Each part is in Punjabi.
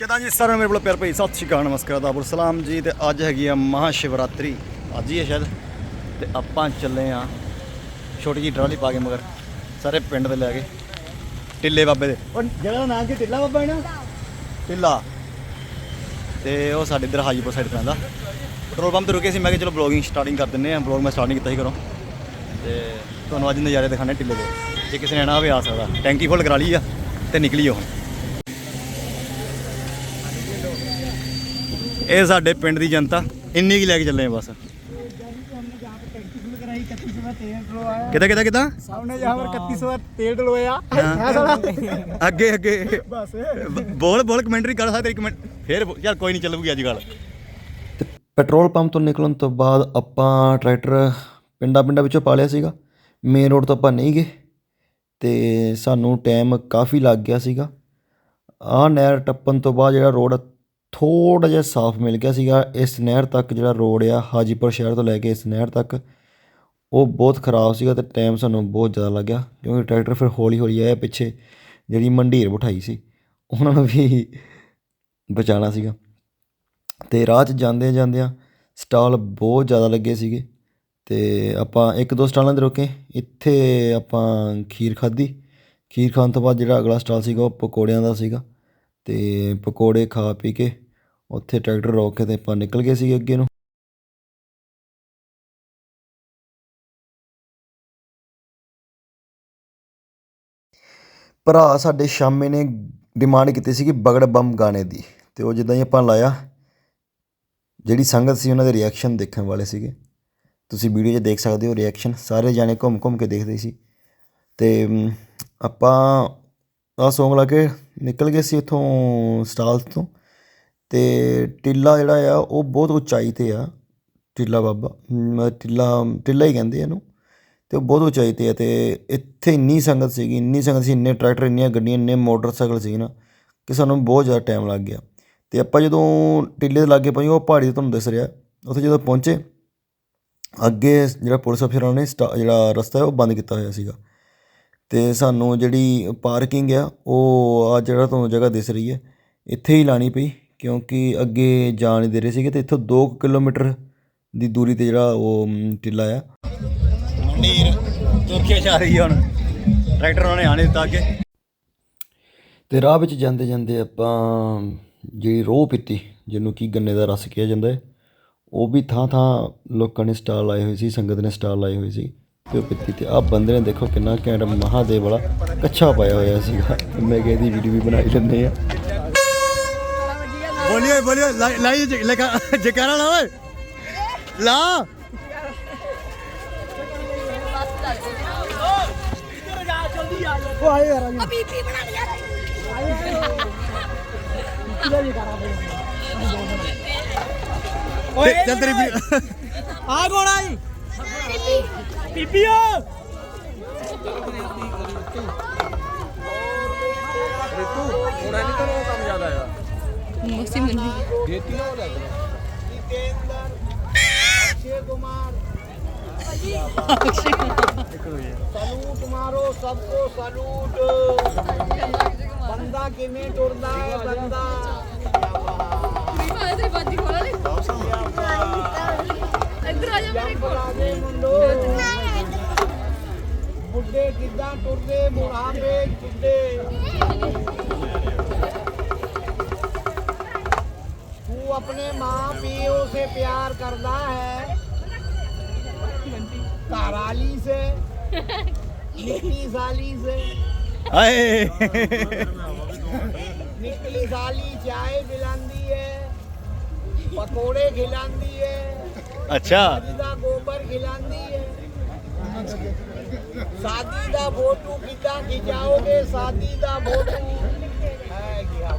ਕਿਦਾਂ ਜੀ ਸਾਰਿਆਂ ਮੇਰੇ ਕੋਲ ਪਿਆਰ ਭਈ ਸਤਿ ਸ਼੍ਰੀ ਅਕਾਲ ਨਮਸਕਾਰ ਦਾਬੁਰ ਸਲਾਮ ਜੀ ਤੇ ਅੱਜ ਹੈਗੀ ਆ ਮਹਾ ਸ਼ਿਵਰਾਤਰੀ ਅੱਜ ਹੀ ਹੈ ਸ਼ਾਇਦ। ਤੇ ਆਪਾਂ ਚੱਲੇ ਆ ਛੋਟੀ ਜੀ ਟਰਾਲੀ ਪਾ ਕੇ ਮਗਰ ਸਾਰੇ ਪਿੰਡ ਦੇ ਲੈ ਕੇ। ਟਿੱਲੇ ਬਾਬੇ ਦੇ। ਉਹ ਜਗ੍ਹਾ ਦਾ ਨਾਮ ਕੀ? ਟਿੱਲਾ ਬਾਬਾ ਹੈ ਨਾ? ਟਿੱਲਾ। ਤੇ ਉਹ ਸਾਡੇ ਇਧਰ ਹਾਜੀਪੁਰ ਸਾਈਡ ਪੈਂਦਾ। ਪੈਟਰੋਲ ਪੰਪ ਤੇ ਰੁਕੇ ਸੀ ਮੈਂ ਕਿਹਾ ਚਲੋ ਬਲੌਗਿੰਗ ਸਟਾਰਟਿੰਗ ਕਰ ਦਿੰਨੇ ਆ। ਬਲੌਗ ਮੈਂ ਸਟਾਰਟ ਨਹੀਂ ਕੀਤਾ ਸੀ ਘਰੋਂ। ਤੇ ਤੁਹਾਨੂੰ ਅੱਜ ਨਜ਼ਾਰੇ ਦਿਖਾਣੇ ਟਿੱਲੇ ਦੇ। ਜੇ ਕਿਸੇ ਨੇ ਆਣਾ ਹੋਵੇ ਆ ਸਕਦਾ। ਟੈਂਕੀ ਫੁੱਲ ਕਰਾ ਲਈ ਆ ਤੇ ਨਿਕਲੀ ਹੁਣ। ਇਹ ਸਾਡੇ ਪਿੰਡ ਦੀ ਜਨਤਾ ਇੰਨੀ ਕੀ ਲੈ ਕੇ ਚੱਲੇ ਆ ਬਸ। ਕਿਦਾਂ ਕਿਦਾਂ ਕਿਦਾਂ? ਸਾਹਮਣੇ ਜਹਾਂ ਪਰ 3100 ਤੇਲ ਡਲੋਇਆ ਅੱਗੇ ਅੱਗੇ। ਬਸ। ਬੋਲ ਬੋਲ ਕਮੈਂਟਰੀ ਕਰ ਸਕਦੇ ਕਮੈਂਟ ਫੇਰ ਯਾਰ ਕੋਈ ਨਹੀਂ ਚੱਲੂਗੀ ਅੱਜ ਕੱਲ ਪੈਟਰੋਲ ਪੰਪ ਤੋਂ ਨਿਕਲਣ ਤੋਂ ਬਾਅਦ ਆਪਾਂ ਟਰੈਕਟਰ ਪਿੰਡਾਂ ਪਿੰਡਾਂ ਵਿੱਚੋਂ ਪਾ ਲਿਆ ਸੀਗਾ। ਮੇਨ ਰੋਡ ਤੋਂ ਆਪਾਂ ਨਹੀਂ ਗਏ। ਤੇ ਸਾਨੂੰ ਟਾਈਮ ਕਾਫੀ ਲੱਗ ਗਿਆ ਸੀਗਾ। ਆ ਨਹਿਰ ਟੱਪਣ ਤੋਂ ਬਾਅਦ ਜਿਹੜਾ ਰੋਡ ਥੋੜ੍ਹਾ ਜਿਹਾ ਸਾਫ਼ ਮਿਲ ਗਿਆ ਸੀਗਾ। ਇਸ ਨਹਿਰ ਤੱਕ ਜਿਹੜਾ ਰੋਡ ਆ, ਹਾਜੀਪੁਰ ਸ਼ਹਿਰ ਤੋਂ ਲੈ ਕੇ ਇਸ ਨਹਿਰ ਤੱਕ, ਉਹ ਬਹੁਤ ਖਰਾਬ ਸੀਗਾ ਅਤੇ ਟਾਈਮ ਸਾਨੂੰ ਬਹੁਤ ਜ਼ਿਆਦਾ ਲੱਗਿਆ, ਕਿਉਂਕਿ ਟਰੈਕਟਰ ਫਿਰ ਹੌਲੀ ਹੌਲੀ ਆਇਆ ਪਿੱਛੇ, ਜਿਹੜੀ ਮੰਡੀਰ ਬਿਠਾਈ ਸੀ, ਉਹਨਾਂ ਨੂੰ ਵੀ ਬਚਾਉਣਾ ਸੀਗਾ। ਅਤੇ ਰਾਹ 'ਚ ਜਾਂਦੇ ਜਾਂਦਿਆਂ ਸਟਾਲ ਬਹੁਤ ਜ਼ਿਆਦਾ ਲੱਗੇ ਸੀਗੇ। ਅਤੇ ਆਪਾਂ ਇੱਕ ਦੋ ਸਟਾਲਾਂ ਤੇ ਰੁਕੇ। ਇੱਥੇ ਆਪਾਂ ਖੀਰ ਖਾਧੀ। ਖੀਰ ਖਾਣ ਤੋਂ ਬਾਅਦ ਜਿਹੜਾ ਅਗਲਾ ਸਟਾਲ ਸੀਗਾ, ਉਹ ਪਕੌੜਿਆਂ ਦਾ ਸੀਗਾ। ਅਤੇ ਪਕੌੜੇ ਖਾ ਪੀ ਕੇ ਉੱਥੇ ਟਰੈਕਟਰ ਰੋਕ ਕੇ ਤੇ ਆਪਾਂ ਨਿਕਲ ਗਏ ਸੀਗੇ ਅੱਗੇ ਨੂੰ। ਭਰਾ ਸਾਡੇ ਸ਼ਾਮੇ ਨੇ ਡਿਮਾਂਡ ਕੀਤੀ ਸੀ ਕਿ ਬਗੜ ਬੰਮ ਗਾਣੇ ਦੀ ਤੇ ਉਹ ਜਿੱਦਾਂ ਹੀ ਆਪਾਂ ਲਾਇਆ, ਜਿਹੜੀ ਸੰਗਤ ਸੀ ਉਹਨਾਂ ਦੇ ਰਿਐਕਸ਼ਨ ਦੇਖਣ ਵਾਲੇ ਸੀਗੇ। ਤੁਸੀਂ ਵੀਡੀਓ 'ਚ ਦੇਖ ਸਕਦੇ ਹੋ ਰਿਐਕਸ਼ਨ ਸਾਰੇ ਜਾਣੇ ਘੁੰਮ ਘੁੰਮ ਕੇ ਦੇਖਦੇ ਸੀ। ਤੇ ਆਪਾਂ ਆਹ ਸੌਂਗ ਲਾ ਕੇ ਨਿਕਲ ਗਏ ਸੀ ਇੱਥੋਂ ਸਟਾਲ ਤੋਂ। ਅਤੇ ਟਿੱਲਾ ਜਿਹੜਾ ਆ ਉਹ ਬਹੁਤ ਉਚਾਈ ਤੇ ਆ। ਟਿੱਲਾ ਬਾਬਾ ਮ, ਟਿੱਲਾ ਟਿੱਲਾ ਹੀ ਕਹਿੰਦੇ ਇਹਨੂੰ। ਅਤੇ ਉਹ ਬਹੁਤ ਉਚਾਈ ਤੇ ਆ ਅਤੇ ਇੱਥੇ ਇੰਨੀ ਸੰਗਤ ਸੀਗੀ ਇੰਨੀ ਸੰਗਤ ਸੀ ਇੰਨੇ ਟਰੈਕਟਰ ਇੰਨੀਆਂ ਗੱਡੀਆਂ ਇੰਨੇ ਮੋਟਰਸਾਈਕਲ ਸੀ ਨਾ ਕਿ ਸਾਨੂੰ ਬਹੁਤ ਜ਼ਿਆਦਾ ਟਾਈਮ ਲੱਗ ਗਿਆ। ਅਤੇ ਆਪਾਂ ਜਦੋਂ ਟਿੱਲੇ ਦੇ ਲਾਗੇ ਪਹੁੰਚੇ ਉਹ ਪਹਾੜੀ ਤੇ ਤੁਹਾਨੂੰ ਦਿਸ ਰਿਹਾ। ਉੱਥੇ ਜਦੋਂ ਪਹੁੰਚੇ ਅੱਗੇ ਜਿਹੜਾ ਪੁਲਿਸ ਅਫਸਰਾਂ ਨੇ ਸਟਾ- ਜਿਹੜਾ ਰਸਤਾ ਹੈ ਉਹ ਬੰਦ ਕੀਤਾ ਹੋਇਆ ਸੀਗਾ। ਤੇ ਸਾਨੂੰ ਜਿਹੜੀ ਪਾਰਕਿੰਗ ਆ ਉਹ ਆ ਜਿਹੜਾ ਤੁਹਾਨੂੰ ਜਗ੍ਹਾ ਦਿਸ ਰਹੀ ਹੈ ਇੱਥੇ ਹੀ ਲਾਣੀ ਪਈ। ਕਿਉਂਕਿ ਅੱਗੇ ਜਾਣ ਨਹੀਂ ਦੇ ਰਹੇ ਸੀਗੇ ਤੇ ਇੱਥੋਂ 2 ਕਿਲੋਮੀਟਰ ਦੀ ਦੂਰੀ ਤੇ ਜਿਹੜਾ ਉਹ ਮ, ਟਿੱਲਾ ਆ। ਨੀਰ ਤੁਰਕੀ ਜਾ ਰਹੀ ਹੈ ਹੁਣ। ਟਰੈਕਟਰ ਉਹਨਾਂ ਆਣੇ ਦਿੱਤਾ ਅੱਗੇ। ਤੇ ਰਾਹ ਵਿੱਚ ਜਾਂਦੇ ਜਾਂਦੇ ਆਪਾਂ ਜਿਹੜੀ ਰੋਹ ਪੀਤੀ ਜਿਹਨੂੰ ਕੀ ਗੰਨੇ ਦਾ ਰਸ ਕਿਹਾ ਜਾਂਦਾ ਹੈ ਉਹ ਵੀ ਥਾਂ ਥਾਂ ਲੋਕਾਂ ਨੇ ਸਟਾਲ ਲਾਏ ਹੋਏ ਸੀ ਸੰਗਤ ਨੇ ਸਟਾਲ ਲਾਏ ਹੋਏ ਸੀ ਤੇ ਉਹ ਪੀਤੀ ਤੇ ਆਹ ਬੰਦੇ ਨੇ ਦੇਖੋ ਕਿੰਨਾ ਘੈਂਟ ਮਹਾਦੇਵ ਵਾਲਾ ਕੱਛਾ ਪਾਇਆ ਹੋਇਆ ਸੀਗਾ। ਤੇ ਮੈਂ ਕਿਹਾ ਇਹਦੀ ਵੀਡੀਓ ਵੀ ਬਣਾਈ ਲੈਂਦੇ ਆ ਓਏ ਬੋਲਿਓ ਲਾਈ ਜਕਾਰਾ ਲਾ ਓਏ। ਲਾ। ਉਹ ਆਏ ਯਾਰ ਆ ਬੀਬੀ ਬਣਾ ਲਿਆ। ਓਏ ਚੱਲ ਤੇਰੀ ਆ ਗੋਣਾ ਜੀ? ਬੀਬੀ ਓ ਰਿਤੂ ਹੁਣ ਨਹੀਂ ਤਾਂ ਕੰਮ ਜ਼ਿਆਦਾ ਆ बीबीओ मौसम नहीं सलूट मारो सबको सलूट बंदा किने टुरदा है बंदा ਇੱਧਰ ਆ ਜਾ ਮੇਰੇ ਕੋਲ ਬੁਲਾਵੇ ਮੁੰਡੋ ਬੁੱਢੇ ਕਿੱਦਾਂ ਟੁਰਦੇ ਬੁਢਾਪੇ ਕਿੱਡੇ ਤੂੰ ਆਪਣੇ ਮਾਂ ਪਿਓ ਸੇ ਪਿਆਰ ਕਰਦਾ ਹੈ। ਘਰਾਲੀ ਸੇ ਨਿੱਕੀ ਸਾਲੀ ਸੇ। ਹਾਏ ਨਿਕਲੀ ਸਾਲੀ ਚਾय ਪਿਲਾਉਂਦੀ ਹੈ ਪਕੌੜੇ ਖਿਲਾਉਂਦੀ ਹੈ ਅੱਛਾ। ਅੱਜ ਦਾ ਗੋਬਰ ਖਿਲਾਉਂਦੀ ਹੈ। ਸ਼ਾਦੀ ਦਾ ਫੋਟੋ ਕਿੱਦਾਂ ਖਿਚਾਓਗੇ? ਸ਼ਾਦੀ ਦਾ ਫੋਟੋ। ਹੈ ਗਿਆ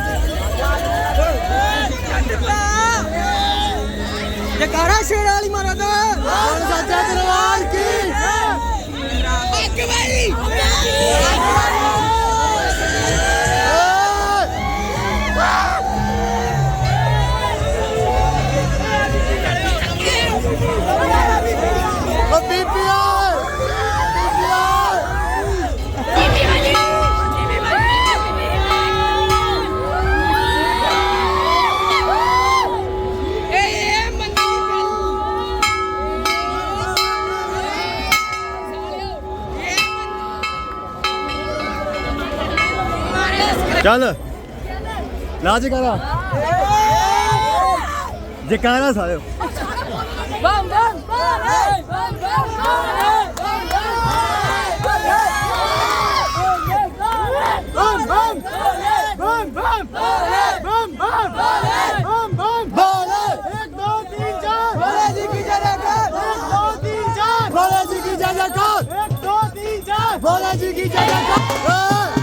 ਜਕਾਰਾ ਸ਼ੇਰ ਵਾਲੀ ਮਹਾਰਾਜ ਦਾ। ਸੱਚਾ ਤਲਵਾਰ ਕੀ? ਅੱਗ ਵਾਲੀ ਅੱਗ ਵਾਲੀ ਚੱਲ ਲਾ ਜਕਾਰਾ ਜਕਾਰਾ ਸਾਲਿਓ Bam bam bam hey bam bam bam ਬਮ ਬਮ ਬਮ ਬਮ ਬਮ ਬਮ ਬਮ ਬਮ ਬੋਲੇ 1 2 3 4 ਬੋਲੇ ਜੀ ਕੀ ਜੈਕਾਰ 1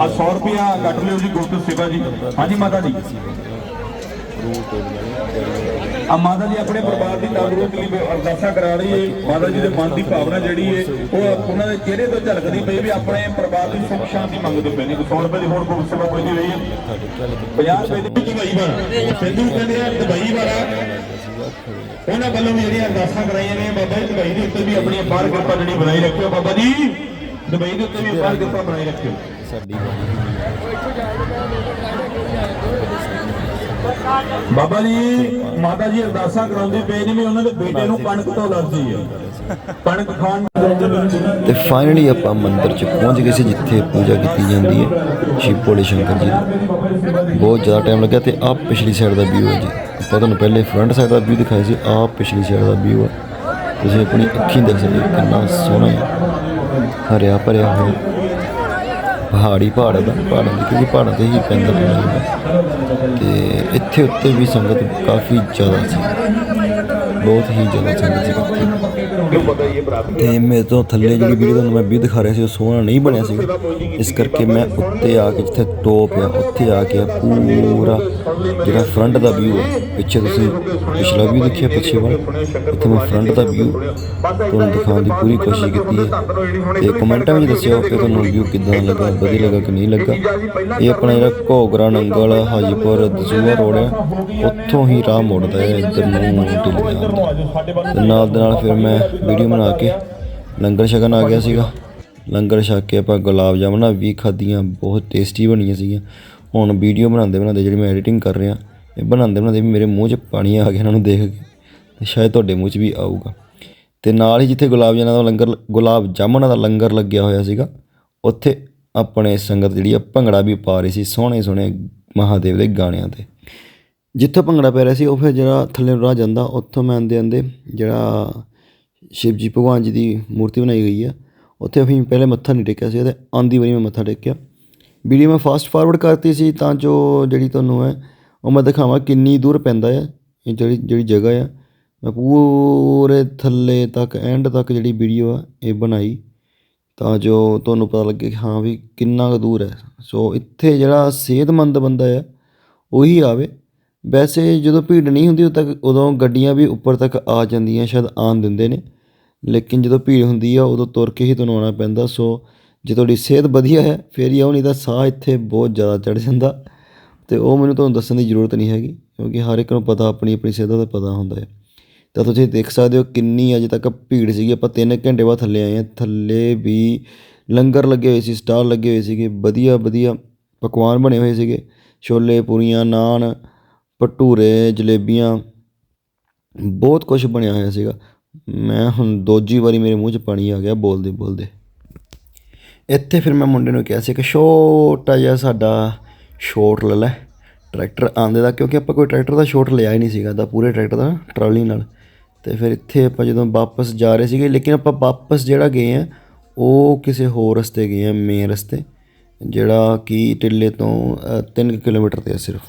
ਆ 100 ਰੁਪਿਆ ਕੱਟ ਲਿਓ ਜੀ ਗੁਪਤ ਸੇਵਾ ਜੀ। ਹਾਂਜੀ ਮਾਤਾ ਜੀ। ਆ ਮਾਤਾ ਜੀ ਆਪਣੇ ਪਰਿਵਾਰ ਦੀ ਤੰਦਰੁਸਤੀ ਲਈ ਅਰਦਾਸਾਂ ਕਰਾ ਰਹੀ ਹੈ। ਮਾਤਾ ਜੀ ਦੇ ਮਨ ਦੀ ਭਾਵਨਾ ਜਿਹੜੀ ਹੈ, ਉਹ ਉਹਨਾਂ ਦੇ ਚਿਹਰੇ ਤੋਂ ਝਲਕਦੀ ਪਈ ਵੀ ਆਪਣੇ ਪਰਿਵਾਰ ਦੀ ਸੁੱਖ ਸ਼ਾਂਤੀ ਮੰਗਦੇ ਪਏ ਨੇ। 100 ਰੁਪਏ ਦੀ ਹੋਰ ਗੁਪਤ ਸੇਵਾ ਕੋਈ ਨਹੀਂ ਰਹੀ ਹੈ। 50 ਰੁਪਏ ਦੀ ਦੁਬਈ ਵਾਲਾ। ਸਿੰਧੂ ਕਹਿੰਦੇ ਆ, ਦੁਬਈ ਵਾਲਾ। ਉਹਨਾਂ ਵੱਲੋਂ ਵੀ ਜਿਹੜੀਆਂ ਅਰਦਾਸਾਂ ਕਰਾਈਆਂ ਨੇ ਬਾਬਾ ਜੀ, ਦੁਬਈ ਦੇ ਉੱਤੇ ਵੀ ਆਪਣੀ ਅਪਾਰ ਕਿਰਪਾ ਜਿਹੜੀ ਬਣਾਈ ਰੱਖਿਓ। ਬਾਬਾ ਜੀ, ਦੁਬਈ ਦੇ ਉੱਤੇ ਵੀ ਅਪਾਰ ਕਿਰਪਾ ਬਣਾਈ ਰੱਖਿਓ। ਸਾਡੀ ਬਾਬਾ ਜੀ ਮਾਤਾ ਜੀ ਅਰਦਾਸਾਂ ਕਰਾਉਂਦੇ ਪਏ ਨੇ ਵੀ ਉਹਨਾਂ ਦੇ ਬੇਟੇ ਨੂੰ ਕਣਕ ਤੋਂ ਅਲਰਜੀ ਹੈ। ਕਣਕ ਖਾਣ ਤੇ ਫਾਈਨਲੀ ਆਪਾਂ ਮੰਦਿਰ 'ਚ ਪਹੁੰਚ ਗਏ ਸੀ ਜਿੱਥੇ ਪੂਜਾ ਕੀਤੀ ਜਾਂਦੀ ਹੈ ਸ਼ਿਵ ਭੋਲੇ ਸ਼ੰਕਰ ਜੀ ਦੀ। ਬਹੁਤ ਜ਼ਿਆਦਾ ਟਾਈਮ ਲੱਗਿਆ ਤੇ ਆਹ ਪਿਛਲੀ ਸਾਈਡ ਦਾ ਵਿਊ ਹੈ ਜੀ। ਆਪਾਂ ਤੁਹਾਨੂੰ ਪਹਿਲੇ ਫਰੰਟ ਸਾਈਡ ਦਾ ਵਿਊ ਦਿਖਾਇਆ ਸੀ ਆਹ ਪਿਛਲੀ ਸਾਈਡ ਦਾ ਵਿਊ ਹੈ। ਤੁਸੀਂ ਆਪਣੀ ਅੱਖੀਂ ਦੇਖ ਸਕਦੇ ਹੋ ਕਿੰਨਾ ਸੋਹਣਾ ਹੈ। ਹਰਿਆ ਭਰਿਆ ਹੋਇਆ। ਪਹਾੜੀ ਪਹਾੜ ਦਾ, ਪਹਾੜਾਂ ਦੀ, ਕਿਉਂਕਿ ਪਹਾੜਾਂ ਤੇ ਹੀ ਪੈਂਦਾ ਪੈਂਦਾ ਤੇ ਇੱਥੇ ਉੱਤੇ ਵੀ ਸੰਗਤ ਕਾਫੀ ਜ਼ਿਆਦਾ ਸੀ। ਬਹੁਤ ਹੀ ਜ਼ਿਆਦਾ ਸੰਗਤ ਸੀ ਇੱਥੇ। ਤੇ ਮੇਰੇ ਤੋਂ ਥੱਲੇ ਜਿਹੜੀ ਵੀਡੀਓ ਤੁਹਾਨੂੰ ਮੈਂ ਵੀ ਦਿਖਾ ਰਿਹਾ ਸੀ, ਉਹ ਸੋਹਣਾ ਨਹੀਂ ਬਣਿਆ ਸੀ। ਇਸ ਕਰਕੇ ਮੈਂ ਉੱਤੇ ਆ ਕੇ ਜਿੱਥੇ ਟੋਪ ਆ, ਉੱਥੇ ਆ ਕੇ ਪੂਰਾ ਜਿਹੜਾ ਫਰੰਟ ਦਾ ਵਿਊ ਹੈ ਪਿੱਛੇ ਤੁਸੀਂ ਪਿਛਲਾ ਵਿਊ ਦੇਖਿਆ, ਪਿੱਛੇ ਵਾਲਾ? ਇੱਥੇ ਮੈਂ ਫਰੰਟ ਦਾ ਵਿਊ ਤੁਹਾਨੂੰ ਦਿਖਾਉਣ ਦੀ ਪੂਰੀ ਕੋਸ਼ਿਸ਼ ਕੀਤੀ ਹੈ। ਤੇ ਕਮੈਂਟਾਂ ਵਿੱਚ ਦੱਸਿਓ ਕਿ ਤੁਹਾਨੂੰ ਵਿਊ ਕਿਦਾਂ ਲੱਗਾ। ਵਧੀਆ ਲੱਗਾ ਕਿ ਨਹੀਂ ਲੱਗਾ। ਇਹ ਆਪਣਾ ਜਿਹੜਾ ਘੋਗਰਾ ਨੰਗਲ, ਹਾਜੀਪੁਰ, ਦਸੂਹਾ ਰੋਡ ਹੈ ਉੱਥੋਂ ਹੀ ਰਾਹ ਮੁੜਦਾ ਹੈ, ਇੱਧਰ ਨੂੰ ਢਿੱਲੀਆਂ ਨਾਲ ਦੇ ਨਾਲ ਫਿਰ ਮੈਂ ਵੀਡੀਓ ਬਣਾ ਕੇ ਲੰਗਰ ਛਕਣ ਆ ਗਿਆ ਸੀਗਾ। ਲੰਗਰ ਛਕ ਕੇ ਆਪਾਂ ਗੁਲਾਬ ਜਾਮਣਾ ਵੀ ਖਾਧੀਆਂ, ਬਹੁਤ ਟੇਸਟੀ ਬਣੀਆਂ ਸੀਗੀਆਂ। ਹੁਣ ਵੀਡੀਓ ਬਣਾਉਂਦੇ ਬਣਾਉਂਦੇ ਜਿਹੜੀ ਮੈਂ ਐਡੀਟਿੰਗ ਕਰ ਰਿਹਾ, ਇਹ ਬਣਾਉਂਦੇ ਬਣਾਉਂਦੇ ਵੀ ਮੇਰੇ ਮੂੰਹ 'ਚ ਪਾਣੀ ਆ ਗਿਆ ਇਹਨਾਂ ਨੂੰ ਦੇਖ ਕੇ। ਤੇ ਸ਼ਾਇਦ ਤੁਹਾਡੇ ਮੂੰਹ 'ਚ ਵੀ ਆਊਗਾ। ਤੇ ਨਾਲ ਹੀ ਜਿੱਥੇ ਗੁਲਾਬ ਜਾਮਣਾ ਦਾ ਲੰਗਰ, ਗੁਲਾਬ ਜਾਮਣਾ ਦਾ ਲੰਗਰ ਲੱਗਿਆ ਹੋਇਆ ਸੀਗਾ, ਉੱਥੇ ਆਪਣੇ ਸੰਗਤ ਜਿਹੜੀ ਆ, ਭੰਗੜਾ ਵੀ ਪਾ ਰਹੀ ਸੀ ਸੋਹਣੇ ਸੋਹਣੇ ਮਹਾਦੇਵ ਦੇ ਗਾਣਿਆਂ ਤੇ। ਜਿੱਥੋਂ ਭੰਗੜਾ ਪੈ ਰਿਹਾ ਸੀ, ਉਹ ਫਿਰ ਜਿਹੜਾ ਥੱਲੇ ਰਾਹ ਜਾਂਦਾ, ਉੱਥੋਂ ਮੈਂ ਆਂਦੇ ਆਂਦੇ ਜਿਹੜਾ ਸ਼ਿਵ ਜੀ ਭਗਵਾਨ ਜੀ ਦੀ ਮੂਰਤੀ ਬਣਾਈ ਗਈ ਆ, ਉੱਥੇ ਅਸੀਂ ਪਹਿਲੇ ਮੱਥਾ ਨਹੀਂ ਟੇਕਿਆ ਸੀ, ਉਹਦੇ ਆਂਦੀ ਵਾਰੀ ਮੈਂ ਮੱਥਾ ਟੇਕਿਆ। ਵੀਡੀਓ ਮੈਂ ਫਾਸਟ ਫਾਰਵਰਡ ਕਰਤੀ ਸੀ, ਤਾਂ ਜੋ ਜਿਹੜੀ ਤੁਹਾਨੂੰ ਹੈ ਉਹ ਮੈਂ ਦਿਖਾਵਾਂ ਕਿੰਨੀ ਦੂਰ ਪੈਂਦਾ ਹੈ ਇਹ ਜਿਹੜੀ ਜਿਹੜੀ ਜਗ੍ਹਾ ਆ। ਮੈਂ ਪੂਰੇ ਥੱਲੇ ਤੱਕ ਐਂਡ ਤੱਕ ਜਿਹੜੀ ਵੀਡੀਓ ਆ, ਇਹ ਬਣਾਈ। ਤਾਂ ਜੋ ਤੁਹਾਨੂੰ ਪਤਾ ਲੱਗੇ ਕਿ ਹਾਂ ਵੀ ਕਿੰਨਾ ਕੁ ਦੂਰ ਹੈ। ਸੋ ਇੱਥੇ ਜਿਹੜਾ ਸਿਹਤਮੰਦ ਬੰਦਾ ਆ, ਉਹੀ ਆਵੇ। ਵੈਸੇ ਜਦੋਂ ਭੀੜ ਨਹੀਂ ਹੁੰਦੀ ਉਦੋਂ ਤੱਕ, ਉਦੋਂ ਗੱਡੀਆਂ ਵੀ ਉੱਪਰ ਤੱਕ ਆ ਜਾਂਦੀਆਂ, ਸ਼ਾਇਦ ਆਉਣ ਦਿੰਦੇ ਨੇ। ਲੇਕਿਨ ਜਦੋਂ ਭੀੜ ਹੁੰਦੀ ਆ, ਉਦੋਂ ਤੁਰ ਕੇ ਹੀ ਤੁਹਾਨੂੰ ਆਉਣਾ ਪੈਂਦਾ। ਸੋ ਜੇ ਤੁਹਾਡੀ ਸਿਹਤ ਵਧੀਆ ਹੈ, ਫਿਰ ਹੀ ਆਓ, ਨਹੀਂ ਤਾਂ ਸਾਹ ਇੱਥੇ ਬਹੁਤ ਜ਼ਿਆਦਾ ਚੜ ਜਾਂਦਾ। ਤੇ ਉਹ ਮੈਨੂੰ ਤੁਹਾਨੂੰ ਦੱਸਣ ਦੀ ਜ਼ਰੂਰਤ ਨਹੀਂ ਹੈਗੀ, ਕਿਉਂਕਿ ਹਰ ਇੱਕ ਨੂੰ ਪਤਾ ਆਪਣੀ ਆਪਣੀ ਸਿਹਤ ਦਾ ਪਤਾ ਹੁੰਦਾ ਹੈ। ਤਾਂ ਤੁਸੀਂ ਦੇਖ ਸਕਦੇ ਹੋ ਕਿੰਨੀ ਅਜੇ ਤੱਕ ਭੀੜ ਸੀਗੀ। ਆਪਾਂ ਤਿੰਨ ਘੰਟੇ ਬਾਅਦ ਥੱਲੇ ਆਏ ਹਾਂ। ਥੱਲੇ ਵੀ ਲੰਗਰ ਲੱਗੇ ਹੋਏ ਸੀ, ਸਟਾਲ ਲੱਗੇ ਹੋਏ ਸੀਗੇ। ਵਧੀਆ ਵਧੀਆ ਪਕਵਾਨ ਬਣੇ ਹੋਏ ਸੀਗੇ। ਛੋਲੇ, ਪੂਰੀਆਂ, ਨਾਨ, ਭਟੂਰੇ, ਜਲੇਬੀਆਂ, ਬਹੁਤ ਕੁਛ ਬਣਿਆ ਹੋਇਆ ਸੀਗਾ। ਮੈਂ ਹੁਣ ਦੂਜੀ ਵਾਰੀ ਮੇਰੇ ਮੂੰਹ 'ਚ ਪਾਣੀ ਆ ਗਿਆ ਬੋਲਦੇ ਬੋਲਦੇ। ਇੱਥੇ ਫਿਰ ਮੈਂ ਮੁੰਡੇ ਨੂੰ ਕਿਹਾ ਸੀ ਕਿ ਛੋਟਾ ਜਿਹਾ ਸਾਡਾ ਸ਼ੋਟ ਲੈ ਲੈ। ਟਰੈਕਟਰ ਆਂਦੇ ਦਾ ਕਿਉਂਕਿ ਆਪਾਂ ਕੋਈ ਟਰੈਕਟਰ ਦਾ ਸ਼ੋਟ ਲਿਆ ਹੀ ਨਹੀਂ ਸੀਗਾ। ਦਾ ਪੂਰੇ ਟਰੈਕਟਰ ਦਾ ਟਰਾਲੀ ਨਾਲ। ਤੇ ਫਿਰ ਇੱਥੇ ਆਪਾਂ ਜਦੋਂ ਵਾਪਸ ਜਾ ਰਹੇ ਸੀਗੇ, ਲੇਕਿਨ ਆਪਾਂ ਵਾਪਸ ਜਿਹੜਾ ਗਏ ਆ, ਉਹ ਕਿਸੇ ਹੋਰ ਰਸਤੇ ਗਏ ਆ ਮੇਨ ਰਸਤੇ, ਜਿਹੜਾ ਕਿ ਟਿੱਲੇ ਤੋਂ 3 ਕਿਲੋਮੀਟਰ ਤੇ ਆ ਸਿਰਫ।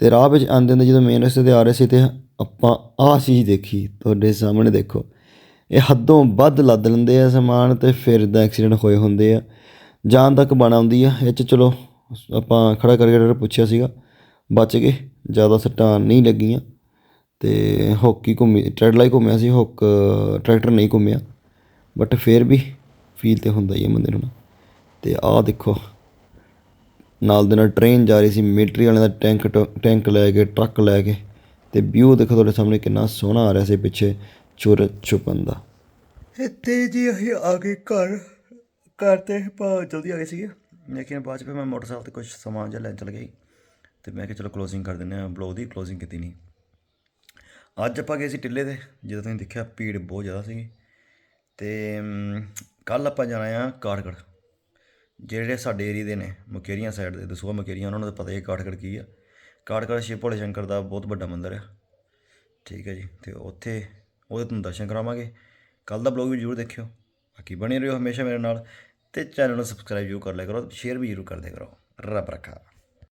ਤੇ ਰਾਹ ਵਿੱਚ ਆਉਂਦੇ ਹੁੰਦੇ ਜਦੋਂ ਮੇਨ ਰਸਤੇ ਤੇ ਆ ਰਹੇ ਸੀ, ਤੇ ਆਪਾਂ ਆਹ ਚੀਜ਼ ਦੇਖੀ, ਤੁਹਾਡੇ ਸਾਹਮਣੇ ਦੇਖੋ। ਇਹ ਹੱਦੋਂ ਵੱਧ ਲੱਦ ਲੈਂਦੇ ਆ ਸਮਾਨ ਤੇ ਫਿਰ ਇਦਾਂ ਐਕਸੀਡੈਂਟ ਹੋਏ ਹੁੰਦੇ ਆ। ਜਾਨ ਤੱਕ ਬਣ ਆਉਂਦੀ ਆ, ਇਹ 'ਚ ਚਲੋ, ਆਪਾਂ ਖੜਾ ਕਰਕੇ ਡਾਕਟਰ ਪੁੱਛਿਆ ਸੀਗਾ, ਬਚ ਗਏ, ਜ਼ਿਆਦਾ ਸੱਟਾਂ ਨਹੀਂ ਲੱਗੀਆਂ। ਤੇ ਹੌਕੀ ਘੁੰਮੀ ਟਰੈਡਲਾਈ ਘੁੰਮਿਆ ਸੀ ਹੁੱਕ ਟਰੈਕਟਰ ਨਹੀਂ ਘੁੰਮਿਆ ਬਟ ਫਿਰ ਵੀ ਫੀਲ ਤਾਂ ਹੁੰਦਾ ਹੀ ਹੈ ਬੰਦੇ ਨੂੰ। ਨਾ ਤੇ ਆਹ ਦੇਖੋ, ਨਾਲ ਦੇ ਨਾਲ ਟ੍ਰੇਨ ਜਾ ਰਹੀ ਸੀ ਮਿਲਟਰੀ ਵਾਲਿਆਂ ਦਾ ਟੈਂਕ ਟੈਂਕ ਲੈ ਕੇ ਟਰੱਕ ਲੈ ਕੇ ਅਤੇ ਵਿਊ ਦੇਖੋ ਤੁਹਾਡੇ ਸਾਹਮਣੇ ਕਿੰਨਾ ਸੋਹਣਾ ਆ ਰਿਹਾ ਸੀ ਪਿੱਛੇ ਚੁਰ ਛੁਪਨ ਦਾ। ਇੱਥੇ ਜੀ ਅਸੀਂ ਆ ਗਏ ਘਰ ਘਰ ਤੇ ਆਪਾਂ ਜਲਦੀ ਆ ਗਏ ਸੀਗੇ। ਲੇਕਿਨ ਬਾਅਦ ਚ ਫਿਰ ਮੈਂ ਮੋਟਰਸਾਈਕਲ ਤੇ ਕੁਝ ਸਮਾਨ ਜਿਹਾ ਲੈਣ ਚਲ ਗਈ ਤੇ ਮੈਂ ਕਿਹਾ ਚਲੋ ਕਲੋਜ਼ਿੰਗ ਕਰ ਦਿੰਦੇ ਆ ਬਲੌਗ ਦੀ ਕਲੋਜ਼ਿੰਗ ਕੀਤੀ ਨਹੀਂ ਅੱਜ ਆਪਾਂ ਗਏ ਸੀ ਟਿੱਲੇ ਤੇ ਜਦੋਂ ਤੁਸੀਂ ਦੇਖਿਆ ਭੀੜ ਬਹੁਤ ਜ਼ਿਆਦਾ ਸੀਗੀ। ਤੇ ਕੱਲ ਆਪਾਂ ਜਾਣਾ ਆ ਕਾਠਗੜ੍ਹ। ਜਿਹੜੇ ਸਾਡੇ ਏਰੀਏ ਦੇ ਨੇ, ਮੁਕੇਰੀਆਂ ਸਾਈਡ ਦੇ ਦਸੂਆ ਮੁਕੇਰੀਆਂ, ਉਹਨਾਂ ਨੂੰ ਤਾਂ ਪਤਾ ਹੀ ਹੈ ਕਾਠਗੜ੍ਹ ਕੀ ਆ। ਕਾਠਗੜ੍ਹ ਸ਼ਿਵ ਭੋਲੇ ਸ਼ੰਕਰ ਦਾ ਬਹੁਤ ਵੱਡਾ ਮੰਦਿਰ ਆ। ਠੀਕ ਹੈ ਜੀ, ਤੇ ਉੱਥੇ, ਉਹਦੇ ਤੁਹਾਨੂੰ ਦਰਸ਼ਨ ਕਰਾਵਾਂਗੇ। ਕੱਲ ਦਾ ਬਲੌਗ ਵੀ ਜ਼ਰੂਰ ਦੇਖਿਓ। ਬਾਕੀ ਬਣੇ ਰਹੋ ਹਮੇਸ਼ਾ ਮੇਰੇ ਨਾਲ, ਤੇ ਚੈਨਲ ਨੂੰ ਸਬਸਕ੍ਰਾਈਬ ਜ਼ਰੂਰ ਕਰ ਲਿਆ ਕਰੋ ਸ਼ੇਅਰ ਵੀ ਜ਼ਰੂਰ ਕਰ ਦਿਆ ਕਰੋ। ਰੱਬ ਰੱਖਾ।